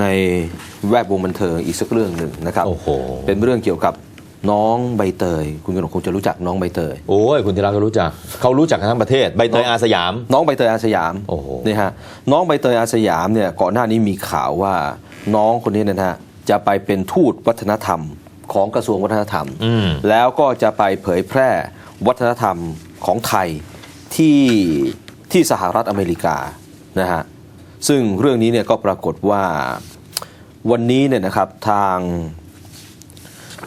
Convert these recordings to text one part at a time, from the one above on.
รื่องในแวดวงบันเทิงอีกสักเรื่องหนึ่งนะครับ โอ้โห เป็นเรื่องเกี่ยวกับน้องใบเตย คุณกนกคงจะรู้จักน้องใบเตย โอ้ยคุณธีระก็รู้จัก เขารู้จักกันทั้งประเทศ ใบเตยอาสยาม น้องใบเตยอาสยามโอ้โห นี่ฮะน้องใบเตยอาสยามเนี่ยก่อนหน้านี้มีข่าวว่าน้องคนนี้เนยนะฮะจะไปเป็นทูตวัฒนธรรมของกระทรวงวัฒนธรรม อืม แล้วก็จะไปเผยแพร่วัฒนธรรมของไทยที่ที่สหรัฐอเมริกานะฮะ ซึ่งเรื่องนี้เนี่ยก็ปรากฏว่าวันนี้เนี่ยนะครับทาง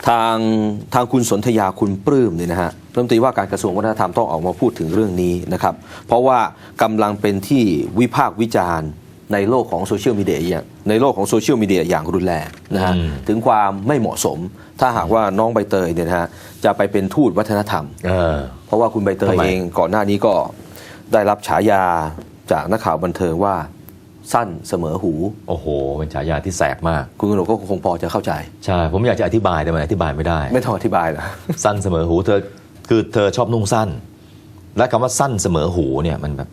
ทางทางคุณสนธยาคุณปลื้มเนี่ยนะฮะรัฐมนตรีว่าการกระทรวงวัฒนธรรมต้องออกมาพูดถึงเรื่องนี้นะครับ เพราะว่ากำลังเป็นที่วิพากษ์วิจารณ์ในโลกของโซเชียลมีเดียอย่างในโลกของโซเชียลมีเดียอย่างรุนแรงนะฮะอืมถึงความไม่เหมาะสม ถ้าหากว่าน้องใบเตยเนี่ยนะฮะจะไปเป็นทูตวัฒนธรรมเออเพราะว่าคุณใบเตยทำไมเองก่อนหน้านี้ก็ได้รับฉายาจากนักข่าวบันเทิงว่า สั้นเสมอหู โอ้โห เป็นฉายาที่แสบมาก คุณกนกก็คงพอจะเข้าใจ ใช่ ผมอยากจะอธิบายแต่มันอธิบายไม่ได้ ไม่ต้องอธิบายหรอกสั้นเสมอหูเธอคือเธอชอบนุ่งสั้น และคำว่าสั้นเสมอหูเนี่ยมันแบบ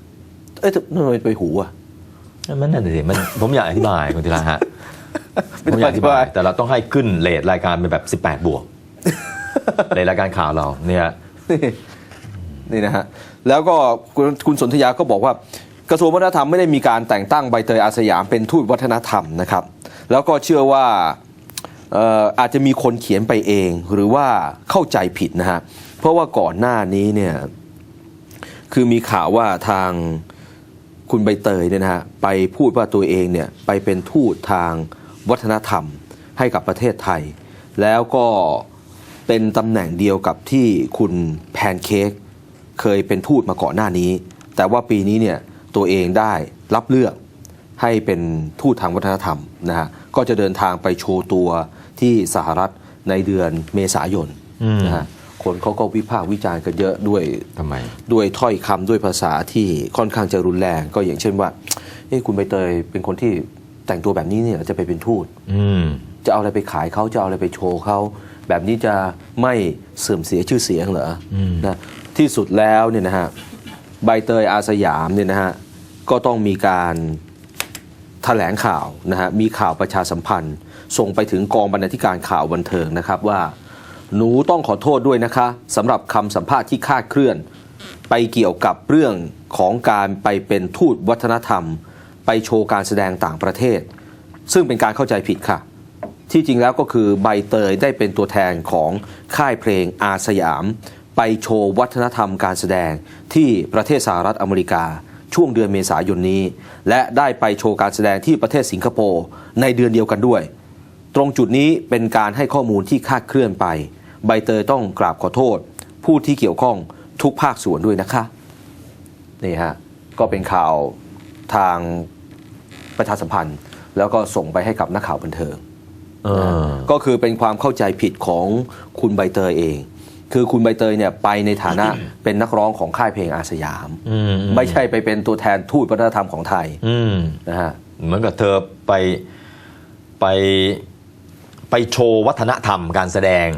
เอ้ยทำไมไปหูอะมันนั่นสิมันผมอยากอธิบายคุณธีระฮะไม่ผต้มองอยากออธิธิบาบายยแต่เราต้องให้ขึ้นเลทรายการเป็นแบบ 18 บวกเลทรายการข่าวเราเนี่ยนี่นี่นะฮะแล้วก็คุณคุณสนธยาก็บอกว่า กระทรวงวัฒนธรรมไม่ได้มีการแต่งตั้งใบเตยอาสยามเป็นทูตวัฒนธรรมนะครับ แล้วก็เชื่อว่าเอ่ออาจจะมีคนเขียนไปเอง หรือว่าเข้าใจผิดนะฮะเพราะว่าก่อนหน้านี้เนี่ยคือมีข่าวว่าทางคุณใบเตยเนี่ยนะฮะไปพูดว่าตัวเองเนี่ยไปเป็นทูตทางวัฒนธรรมให้กับประเทศไทย แล้วก็เป็นตำแหน่งเดียวกับที่คุณแพนเค้กเคยเป็นทูตมาก่อนหน้านี้ แต่ว่าปีนี้เนี่ย ตัวเองได้รับเลือกให้เป็นทูตทางวัฒนธรรมนะฮะก็จะเดินทางไปโชว์ตัวที่สหรัฐในเดือนเมษายนอืมนะฮะคนเขาก็วิพากษ์วิจารณ์กันเยอะด้วยทำไม ด้วยถ้อยคำด้วยภาษาที่ค่อนข้างจะรุนแรง ก็อย่างเช่นว่าเอ้คุณใบเตยเป็นคนที่แต่งตัวแบบนี้เนี่ยจะไปเป็นทูตอืมจะเอาอะไรไปขายเขาจะเอาอะไรไปโชว์เขาแบบนี้จะไม่เสื่อมเสียชื่อเสียงเหรออมนะที่สุดแล้วเนี่ยนะฮะ ใบเตยอาสยามเนี่ยนะฮะก็ต้องมีการแถลงข่าวนะฮะมีข่าวประชาสัมพันธ์ ส่งไปถึงกองบรรณาธิการข่าวบันเทิงนะครับว่า หนูต้องขอโทษด้วยนะคะสำหรับคำสัมภาษณ์ที่คาดเคลื่อน ไปเกี่ยวกับเรื่องของการไปเป็นทูตวัฒนธรรม ไปโชว์การแสดงต่างประเทศ ซึ่งเป็นการเข้าใจผิดค่ะ ที่จริงแล้วก็คือใบเตยได้เป็นตัวแทนของค่ายเพลงอาสยาม ไปโชว์วัฒนธรรมการแสดงที่ประเทศสหรัฐอเมริกา ช่วงเดือนเมษายนนี้ และได้ไปโชว์การแสดงที่ประเทศสิงคโปร์ในเดือนเดียวกันด้วย ตรงจุดนี้เป็นการให้ข้อมูลที่คลาดเคลื่อนไป ใบเตยต้องกราบขอโทษ ผู้ที่เกี่ยวข้องทุกภาคส่วนด้วยนะคะนี่ฮะก็เป็นข่าวทางประชาสัมพันธ์ แล้วก็ส่งไปให้กับนักข่าวบันเทิงเออก็คือเป็นความเข้าใจผิดของคุณใบเตยเอง คือคุณใบเตยเนี่ยไปในฐานะเป็นนักร้องของค่ายเพลงอาสยามอืมไม่ใช่ไปเป็นตัวแทนทูตวัฒนธรรมของไทยอืมนะฮะเหมือนกับเธอไปไปไปโชว์วัฒนธรรมการแสดง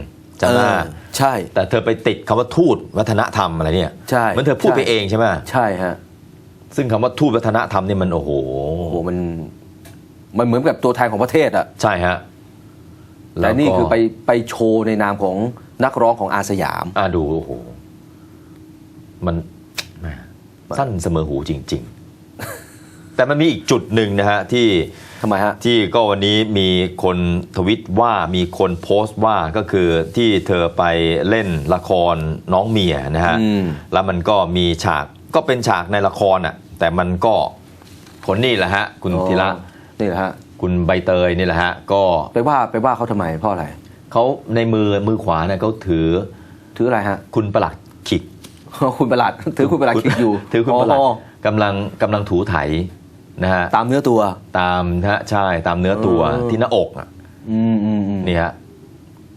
จะเอว่าอใช่ แต่เธอไปติดคำว่าทูตวัฒนธรรมอะไรเนี่ยใช่เหมันเธอพูดไปใช่เองใช่ไหมใช่ฮะซึ่งคำว่าทูตวัฒนธรรมเนี่ยมันโอ้โหโอ้โหมัน มันเหมือนกับตัวแทนของประเทศอะใช่ฮะแต่นี่ล้วก็คือไปไปโชว์ในนามของ นักร้องของอาสยาม อ่าดูโอ้โหมันแหมสั้นเสมอหูจริง ๆ แต่มันมีอีกจุดหนึ่งนะฮะที่ทำไมฮะ ที่ก็วันนี้มีคนทวิตว่ามีคนโพสต์ว่าก็คือที่เธอไปเล่นละครน้องเมียนะฮะ อืม แล้วมันก็มีฉากก็เป็นฉากในละครอะแต่มันก็ผลนี่แหละฮะ คุณธีระนี่แหละฮะ คุณใบเตยนี่แหละฮะ ก็ไปว่าไปว่าเขาทำไมเพราะอะไร เขาในมือมือขวาเนี่ยเขาถือถืออะไรฮะ คุณประหลัดขิก คุณประหลัดถือคุณประหลัดคิดอยู่ ถือคุณประหลัดอ๋อกำลังกำลังถูไถนะฮะตามเนื้อตัวตามนะฮะใช่ตามเนื้อตัวเออที่หน้าอกอะอืมอืมอืมนี่ฮะ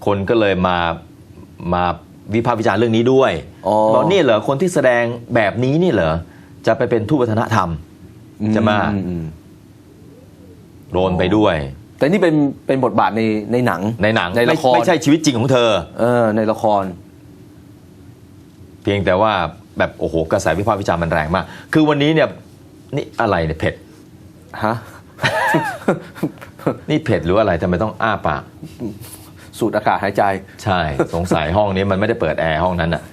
คนก็เลยมามาวิพากษ์วิจารณ์เรื่องนี้ด้วยอ๋อบอกนี่เหรอคนที่แสดงแบบนี้นี่เหรอจะไปเป็นทูตวัฒนธรรมจะมาอือืมโดนไปด้วย แต่นี่เป็นเป็นบทบาทในในหนัง ในหนังในละไม่ครไม่ใช่ชีวิตจริงของเธอ เออ ในละคร เพียงแต่ว่าแบบโอ้โหกระแสวิพากษ์วิจารณ์มันแรงมาก คือวันนี้เนี่ยนี่อะไรเนี่ยเผ็ดฮะนี่เผ็ดหรืออะไรทำไมต้องอ้าปาก สูดอากาศหายใจ ใช่ สงสัยห้องนี้มันไม่ได้เปิดแอร์ห้องนั้นอะ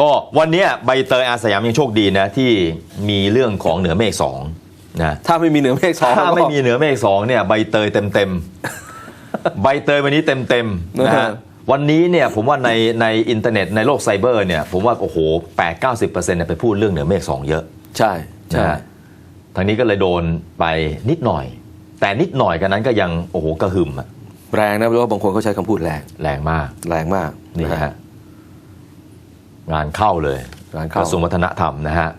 ก็วันเนี้ยใบเตยอาสยามยังโชคดีนะ ที่มีเรื่องของเหนือเมฆสอง นะถ้าไม่มีเหนือเมฆสองถ้าก็ไม่มีเหนือเมฆสองเนี่ยใบเตยเต็มเต็มๆใบเตยวันนี้เต็มเต็มๆนะนะฮะฮะวันนี้เนี่ยผมว่าในในอินเทอร์เน็ตในโลกไซเบอร์เนี่ยผมว่าโอ้โหแปดเก้าสิบเปอร์เซ็นต์เนี่ยไปพูดเรื่องเหนือเมฆสองเยอะ ใช่ใช่นะฮะทางนี้ก็เลยโดนไปนิดหน่อย แต่นิดหน่อยกันนั้นก็ยังโอ้โหกระหึ่มอะแรงนะเพราะว่าบางคนเขาใช้คำพูดแรงแรงมาก แรงมากนี่นะฮะงานเข้าเลยงานกเข้าระทรวงวัฒนธรรมนะฮะ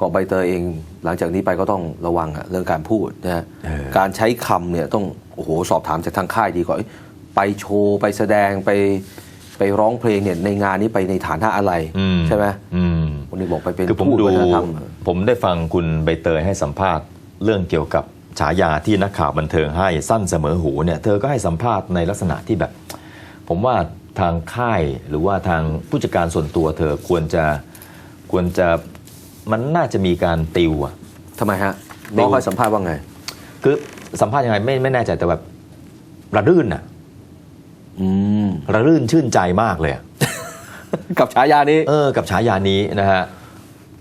ก็ใบเตยเอง หลังจากนี้ไปก็ต้องระวังอะเรื่องการพูดนะฮะเออการใช้คำเนี่ยต้องโอ้โหสอบถามจากทางค่ายดีกว่าเอ้ยไปโชว์ไปแสดงไปไปร้องเพลงเนี่ยในงานนี้ไปในฐานะอะไรอืมใช่ไหมอืมวันนี้บอกไปเป็นคือผมทูตดูวัฒนธรรมผมได้ฟังคุณใบเตยให้สัมภาษณ์เรื่องเกี่ยวกับฉายาที่นักข่าวบันเทิงให้สั้นเสมอหูเนี่ยเธอก็ให้สัมภาษณ์ในลักษณะที่แบบ ผมว่าทางค่ายหรือว่าทางผู้จัดการส่วนตัวเธอควรจะควรจะ มันน่าจะมีการติวอะทำไมฮะน้องให้สัมภาษณ์ว่าไง คือสัมภาษณ์ยังไงไม่ไม่แน่ใจแต่แบบระรื่นอะอืมระรื่นชื่นใจมากเลยอะกับฉายานี้ เออ กับฉายานี้นะฮะ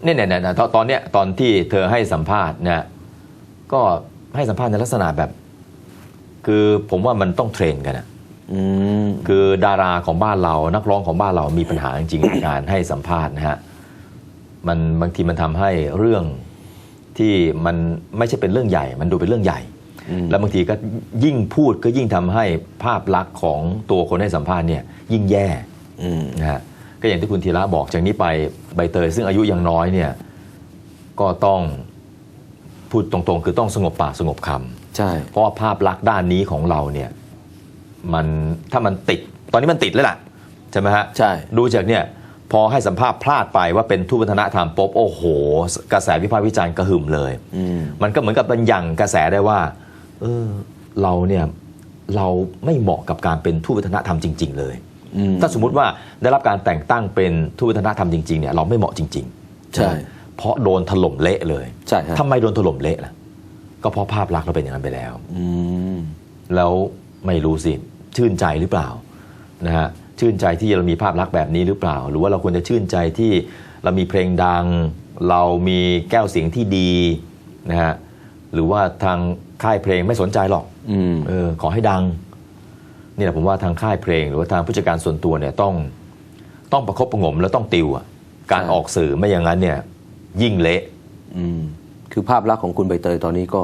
เนี่ยเนี่ยเนี่ยตอนตอนเนี้ยตอนที่เธอให้สัมภาษณ์เนี่ยก็ให้สัมภาษณ์ในลักษณะแบบ คือผมว่ามันต้องเทรนกันนะอืมคือดาราของบ้านเรานักร้องของบ้านเรามีปัญหาจริงๆในการให้สัมภาษณ์นะฮะ มันบางทีมันทำให้เรื่องที่มันไม่ใช่เป็นเรื่องใหญ่ มันดูเป็นเรื่องใหญ่อืมแล้วบางทีก็ยิ่งพูดก็ยิ่งทำให้ภาพลักษณ์ของตัวคนให้สัมภาษณ์เนี่ยยิ่งแย่อืมนะฮะก็อย่างที่คุณธีระบอกจากนี้ไปใบเตย ซึ่งอายุยังน้อยเนี่ยก็ต้องพูดตรงๆ คือต้องสงบปากสงบคใช่ำเพราะว่าภาพลักษณ์ด้านนี้ของเราเนี่ยมันถ้ามันติดตอนนี้มันติดแล้วล่ะใช่ไหมฮะใช่ดูจากเนี่ย พอให้สัมภาษณ์พลาดไปว่าเป็นทูตวัฒนธรรมปุ๊บโอ้โห กระแสวิพากษ์วิจารณ์กระหึ่มเลยอืมมันก็เหมือนกับเป็นยังกระแสได้ว่า เออเราเนี่ยเราไม่เหมาะกับการเป็นทูตวัฒนธรรมจริง ๆ เลยอืมถ้าสมมุติว่าได้รับการแต่งตั้งเป็นทูตวัฒนธรรมจริงๆเนี่ยเราไม่เหมาะจริง ๆ ใช่ เพราะโดนถล่มเละเลยใช่ฮะทำไมโดนถล่มเละล่ะ ก็เพราะภาพลักษณ์เราเป็นอย่างนั้นไปแล้วอืมแล้วไม่รู้สิชื่นใจหรือเปล่านะฮะ ชื่นใจที่เรามีภาพลักษณ์แบบนี้หรือเปล่า หรือว่าเราควรจะชื่นใจที่เรามีเพลงดัง เรามีแก้วเสียงที่ดีนะฮะหรือว่าทางค่ายเพลงไม่สนใจหรอกอืมเออขอให้ดังนี่แหละผมว่าทางค่ายเพลง หรือว่าทางผู้จัดการส่วนตัวเนี่ยต้องต้องประคบประหงมแล้วต้องติวอะการใช่ออกสื่อไม่อย่างนั้นเนี่ย ยิ่งเละอืมคือภาพลักษณ์ของคุณใบเตยตอนนี้ก็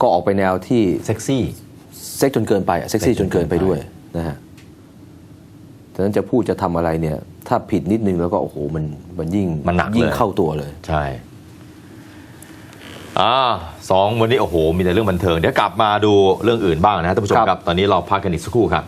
ก็ออกไปแนวที่เซ็กซี่เซ็กจนเกินไปอะเซ็กซี่เซ็จกจนนเกิเกินนไปไปด้วยนะฮะ ฉะนั้นจะพูดจะทำอะไรเนี่ย ถ้าผิดนิดนึงแล้วก็โอ้โหมันมันยิ่งมันหนักยิ่งเลย เข้าตัวเลย ใช่อ่าสองวันนี้โอ้โห มีแต่เรื่องบันเทิง เดี๋ยวกลับมาดูเรื่องอื่นบ้างนะท่านผู้ชมครับ ครับ ตอนนี้เราพักกันอีกสักครู่ครับ